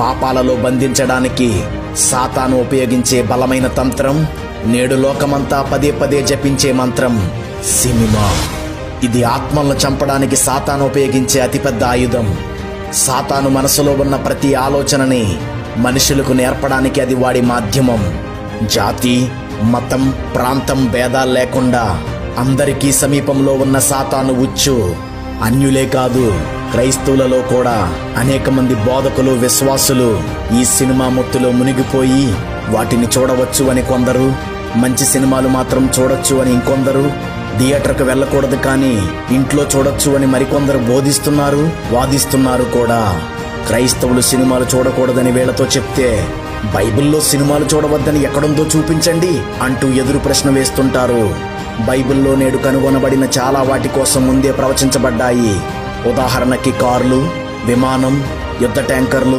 పాపాలలో బంధించడానికి సాతాను ఉపయోగించే బలమైన తంత్రం నేడు లోకమంతా పదే పదే జపించే మంత్రం సినిమా. ఇది ఆత్మలను చంపడానికి సాతాను ఉపయోగించే అతిపెద్ద ఆయుధం. సాతాను మనసులో ఉన్న ప్రతి ఆలోచనని మనుషులకు నేర్పడానికి అది వాడి మాధ్యమం. జాతి మతం ప్రాంతం భేదాలు లేకుండా అందరికీ సమీపంలో ఉన్న సాతాను ఉచ్చు. అన్యులే కాదు క్రైస్తవులలో కూడా అనేక మంది బోధకులు విశ్వాసులు ఈ సినిమా మొత్తులో మునిగిపోయి వాటిని చూడవచ్చు అని కొందరు మంచి సినిమాలు మాత్రం చూడొచ్చు అని ఇంకొందరు థియేటర్కు వెళ్ళకూడదు కానీ ఇంట్లో చూడొచ్చు అని మరికొందరు బోధిస్తున్నారు వాదిస్తున్నారు కూడా. క్రైస్తవులు సినిమాలు చూడకూడదని వీళ్ళతో చెప్తే బైబిల్లో సినిమాలు చూడవద్దని ఎక్కడుందో చూపించండి అంటూ ఎదురు ప్రశ్న వేస్తుంటారు. బైబిల్లో నేడు కనుగొనబడిన చాలా వాటి కోసం ముందే ప్రవచించబడ్డాయి. ఉదాహరణకి కార్లు విమానం యుద్ధ ట్యాంకర్లు